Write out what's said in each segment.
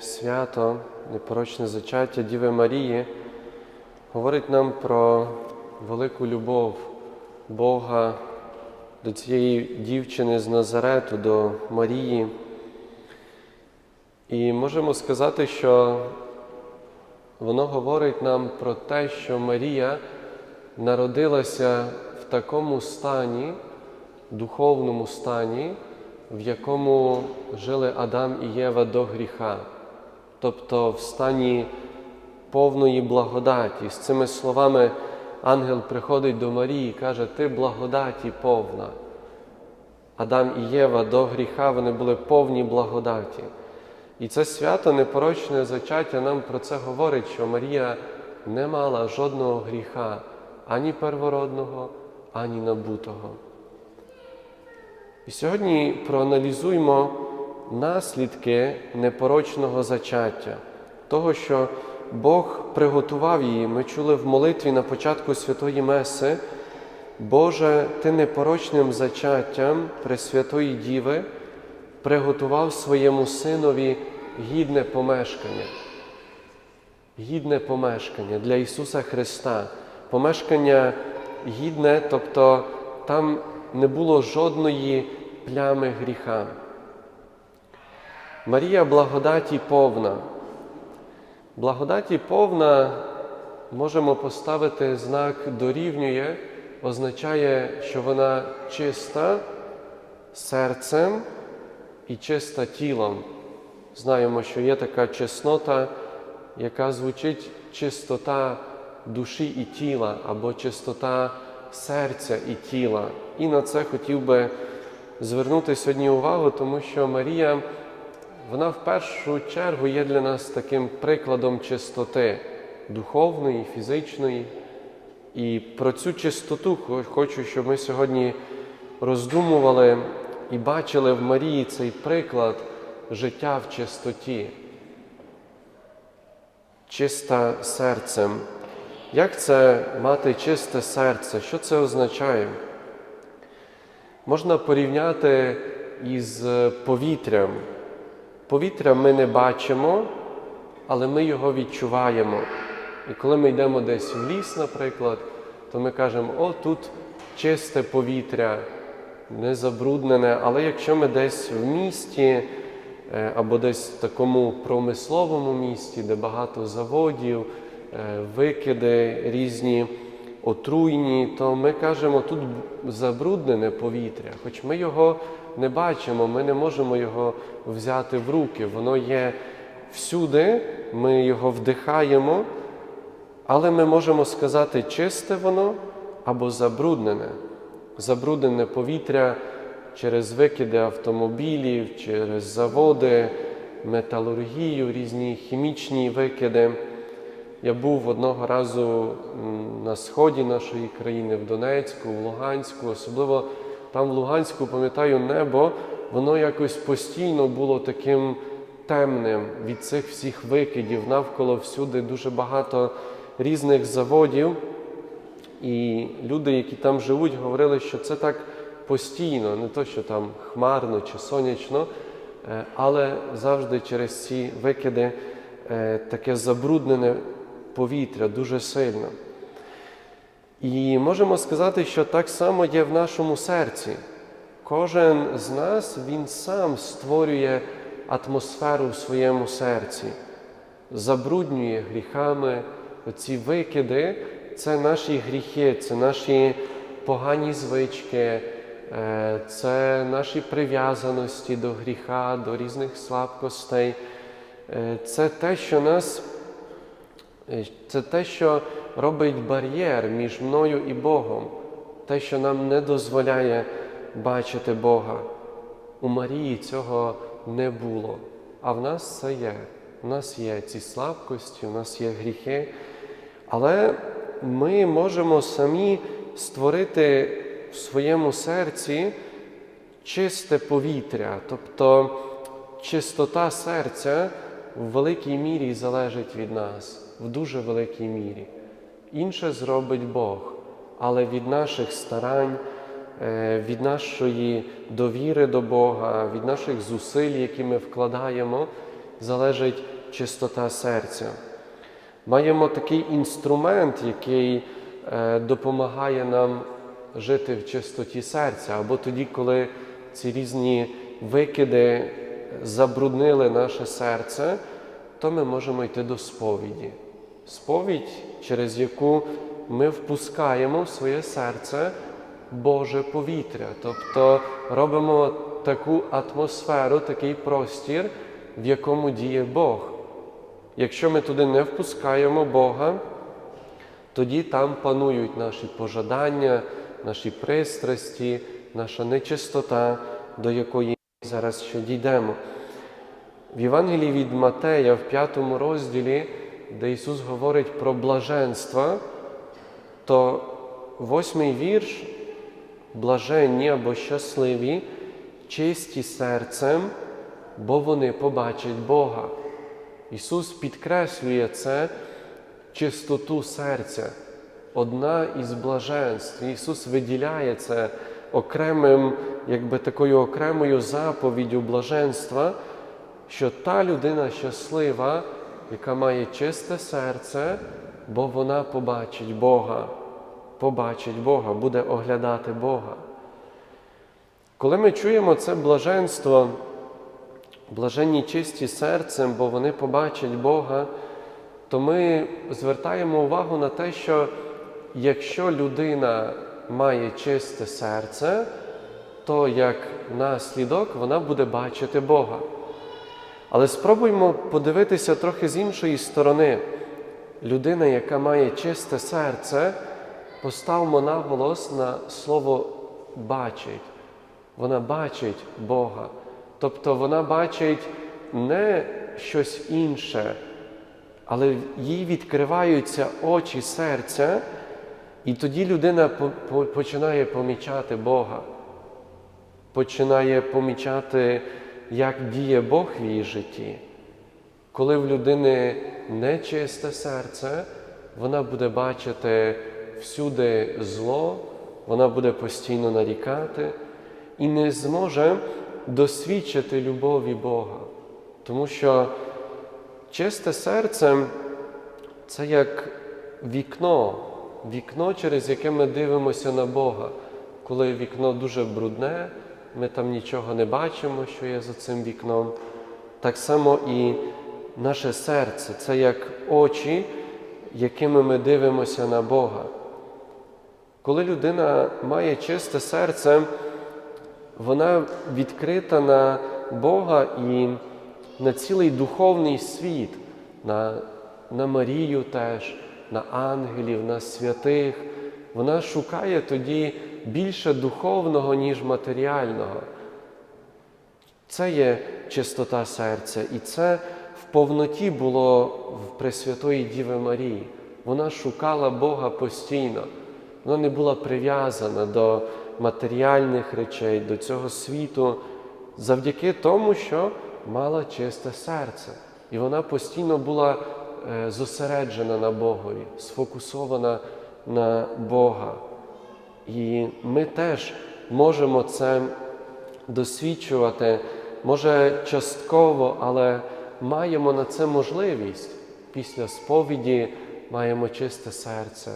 свято, непорочне зачаття Діви Марії говорить нам про велику любов Бога до цієї дівчини з Назарету, до Марії. І можемо сказати, що воно говорить нам про те, що Марія народилася в такому стані, духовному стані, в якому жили Адам і Єва до гріха, тобто в стані повної благодаті. З цими словами ангел приходить до Марії і каже: Ти благодаті повна. Адам і Єва до гріха вони були повні благодаті. І це свято непорочне зачаття нам про це говорить, що Марія не мала жодного гріха ані первородного, ані набутого. І сьогодні проаналізуємо наслідки непорочного зачаття, того, що Бог приготував її. Ми чули в молитві на початку Святої Меси, Боже, Ти непорочним зачаттям Пресвятої Діви приготував своєму синові гідне помешкання. Гідне помешкання для Ісуса Христа. Помешкання гідне, тобто там не було жодної плями гріха. Марія благодаті повна. Благодаті повна можемо поставити знак дорівнює, означає, що вона чиста серцем і чиста тілом. Знаємо, що є така чеснота, яка звучить чистота душі і тіла, або чистота серця і тіла. І на це хотів би звернути сьогодні увагу, тому що Марія, вона в першу чергу є для нас таким прикладом чистоти духовної, фізичної. І про цю чистоту хочу, щоб ми сьогодні роздумували і бачили в Марії цей приклад життя в чистоті, чиста серцем. Як це мати чисте серце? Що це означає? Можна порівняти із повітрям. Повітря ми не бачимо, але ми його відчуваємо. І коли ми йдемо десь в ліс, наприклад, то ми кажемо, о, тут чисте повітря, не забруднене, але якщо ми десь в місті або десь в такому промисловому місті, де багато заводів, викиди різні отруйні, то ми кажемо, тут забруднене повітря, хоч ми його не бачимо, ми не можемо його взяти в руки. Воно є всюди, ми його вдихаємо, але ми можемо сказати, чисте воно або забруднене. Забруднене повітря через викиди автомобілів, через заводи, металургію, різні хімічні викиди. Я був одного разу на сході нашої країни, в Донецьку, в Луганську, особливо там в Луганську, пам'ятаю, небо, воно якось постійно було таким темним від цих всіх викидів, навколо всюди дуже багато різних заводів. І люди, які там живуть, говорили, що це так постійно, не то, що там хмарно чи сонячно, але завжди через ці викиди таке забруднене повітря дуже сильно. І можемо сказати, що так само є в нашому серці. Кожен з нас він сам створює атмосферу в своєму серці, забруднює гріхами. Оці викиди це наші гріхи, це наші погані звички, це наші прив'язаності до гріха, до різних слабкостей. Це те, що нас, це те, що робить бар'єр між мною і Богом, те, що нам не дозволяє бачити Бога. У Марії цього не було, а в нас це є. У нас є ці слабкості, у нас є гріхи, але ми можемо самі створити в своєму серці чисте повітря, тобто чистота серця в великій мірі залежить від нас, в дуже великій мірі. Інше зробить Бог, але від наших старань, від нашої довіри до Бога, від наших зусиль, які ми вкладаємо, залежить чистота серця. Маємо такий інструмент, який е, допомагає нам жити в чистоті серця, або тоді, коли ці різні викиди забруднили наше серце, то ми можемо йти до сповіді. Сповідь, через яку ми впускаємо в своє серце Боже повітря, тобто робимо таку атмосферу, такий простір, в якому діє Бог. Якщо ми туди не впускаємо Бога, тоді там панують наші пожадання, наші пристрасті, наша нечистота, до якої зараз ще дійдемо. В Євангелії від Матея, в п'ятому розділі, де Ісус говорить про блаженства, то восьмий вірш блаженні або щасливі, чисті серцем, бо вони побачать Бога. Ісус підкреслює це чистоту серця, одна із блаженств. Ісус виділяє це окремим, якби такою окремою заповіддю блаженства, що та людина щаслива, яка має чисте серце, бо вона побачить Бога, побачить Бога, буде оглядати Бога. Коли ми чуємо це блаженство, блаженні чисті серцем, бо вони побачать Бога, то ми звертаємо увагу на те, що якщо людина має чисте серце, то як наслідок вона буде бачити Бога. Але спробуймо подивитися трохи з іншої сторони. Людина, яка має чисте серце, поставимо наголос на слово бачить. Вона бачить Бога. Тобто вона бачить не щось інше, але їй відкриваються очі серця, і тоді людина починає помічати Бога, починає помічати, як діє Бог в її житті. Коли в людини нечисте серце, вона буде бачити всюди зло, вона буде постійно нарікати і не зможе досвідчити любові Бога. Тому що чисте серце це як вікно, вікно, через яке ми дивимося на Бога. Коли вікно дуже брудне, ми там нічого не бачимо, що є за цим вікном. Так само і наше серце це як очі, якими ми дивимося на Бога. Коли людина має чисте серце, вона відкрита на Бога і на цілий духовний світ, на, на Марію теж, на ангелів, на святих. Вона шукає тоді більше духовного, ніж матеріального. Це є чистота серця, і це в повноті було в Пресвятої Діви Марії. Вона шукала Бога постійно. Вона не була прив'язана до матеріальних речей, до цього світу, завдяки тому, що мала чисте серце. І вона постійно була е, зосереджена на Богові, сфокусована на Бога. І ми теж можемо це досвідчувати, може частково, але маємо на це можливість. Після сповіді маємо чисте серце.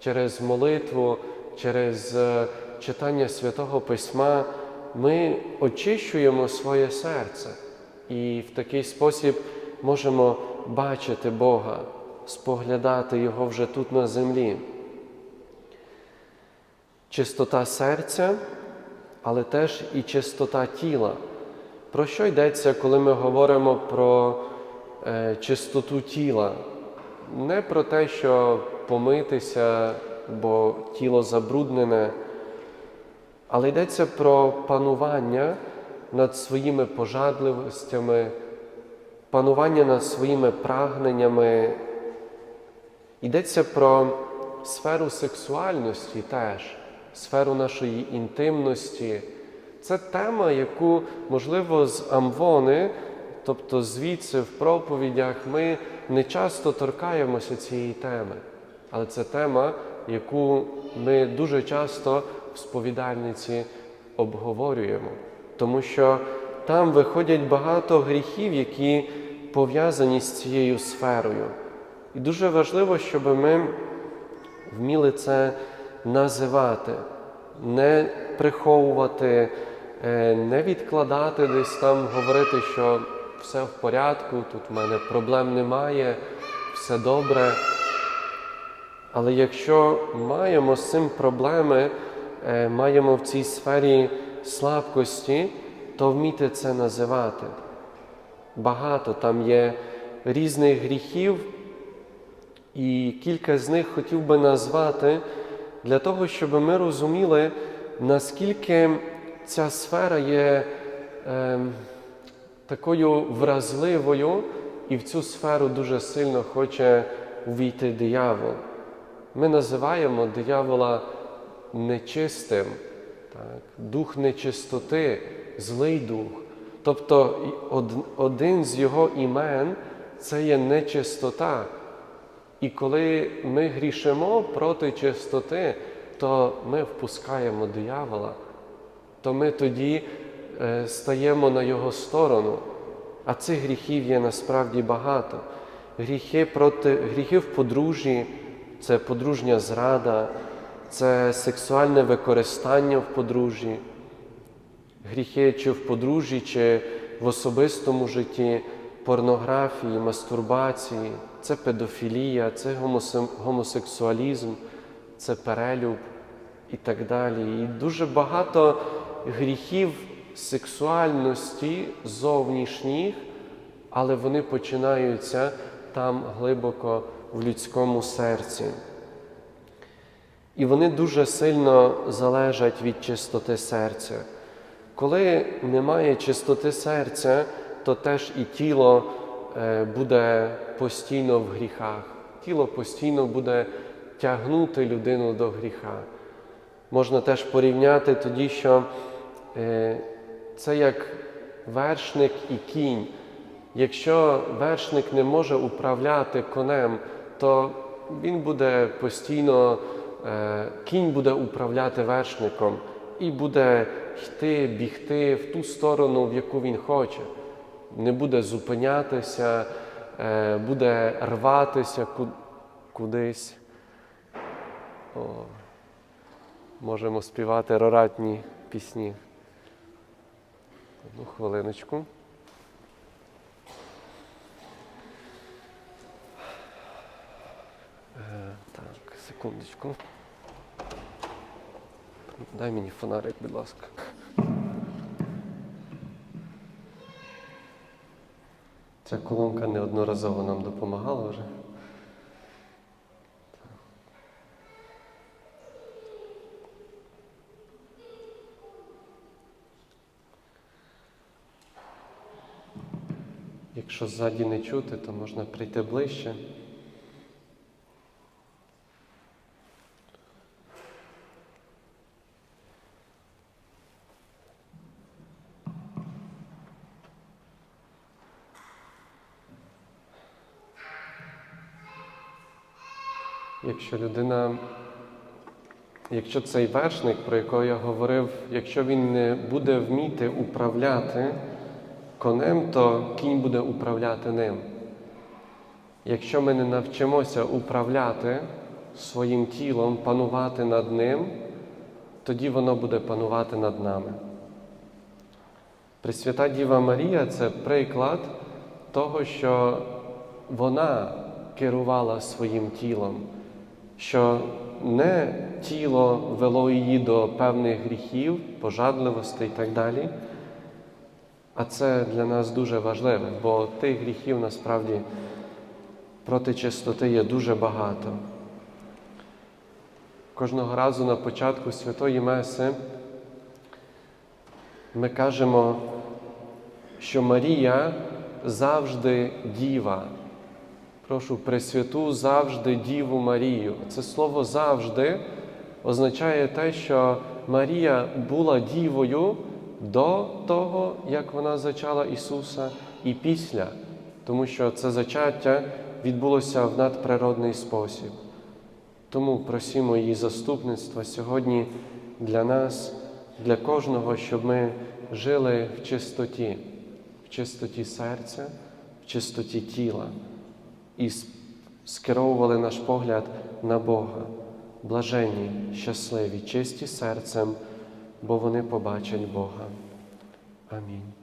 Через молитву, через е, читання святого Письма ми очищуємо своє серце і в такий спосіб можемо бачити Бога, споглядати Його вже тут на землі. Чистота серця, але теж і чистота тіла. Про що йдеться, коли ми говоримо про е, чистоту тіла? Не про те, що помитися, бо тіло забруднене, але йдеться про панування над своїми пожадливостями, панування над своїми прагненнями. Йдеться про сферу сексуальності теж, сферу нашої інтимності. Це тема, яку, можливо, з Амвони, тобто звідси в проповідях, ми не часто торкаємося цієї теми. Але це тема, яку ми дуже часто в сповідальниці обговорюємо, тому що там виходять багато гріхів, які пов'язані з цією сферою. І дуже важливо, щоб ми вміли це називати, не приховувати, е, не відкладати десь там, говорити, що все в порядку, тут в мене проблем немає, все добре. Але якщо маємо з цим проблеми, е, маємо в цій сфері слабкості, то вміти це називати. Багато там є різних гріхів, і кілька з них хотів би назвати для того, щоб ми розуміли, наскільки ця сфера є е, такою вразливою, і в цю сферу дуже сильно хоче увійти диявол. Ми називаємо диявола нечистим, так? дух нечистоти, злий дух. Тобто один з його імен це є нечистота. І коли ми грішимо проти чистоти, то ми впускаємо диявола, то ми тоді е, стаємо на його сторону. А цих гріхів є насправді багато. Гріхи проти гріхи в подружжі, це подружня зрада, це сексуальне використання в подружжі, гріхи чи в подружжі, чи в особистому житті, порнографії, мастурбації, це педофілія, це гомосексуалізм, це перелюб і так далі. І дуже багато гріхів сексуальності зовнішніх, але вони починаються там глибоко в людському серці. І вони дуже сильно залежать від чистоти серця. Коли немає чистоти серця, то теж і тіло буде постійно в гріхах. Тіло постійно буде тягнути людину до гріха. Можна теж порівняти тоді, що е, це як вершник і кінь. Якщо вершник не може управляти конем, то він буде постійно, е, кінь буде управляти вершником і буде йти, бігти в ту сторону, в яку він хоче. Не буде зупинятися, е, буде рватися кудись. О, можемо співати роратні пісні. Одну хвилиночку. Е, Так, секундочку. Дай мені фонарик, будь ласка. Ця колонка неодноразово нам допомагала вже. Якщо ззаді не чути, то можна прийти ближче. Якщо людина, якщо цей вершник, про якого я говорив, якщо він не буде вміти управляти конем, то кінь буде управляти ним. Якщо ми не навчимося управляти своїм тілом, панувати над ним, тоді воно буде панувати над нами. Пресвята Діва Марія це приклад того, що вона керувала своїм тілом, що не тіло вело її до певних гріхів, пожадливостей і так далі. А це для нас дуже важливе, бо тих гріхів насправді проти чистоти є дуже багато. Кожного разу на початку Святої Меси ми кажемо, що Марія завжди діва. Прошу Пресвяту завжди Діву Марію. Це слово завжди означає те, що Марія була дівою до того, як вона зачала Ісуса, і після, тому що це зачаття відбулося в надприродний спосіб. Тому просимо її заступництва сьогодні для нас, для кожного, щоб ми жили в чистоті, в чистоті серця, в чистоті тіла і скеровували наш погляд на Бога. Блаженні, щасливі, чисті серцем, бо вони побачать Бога. Амінь.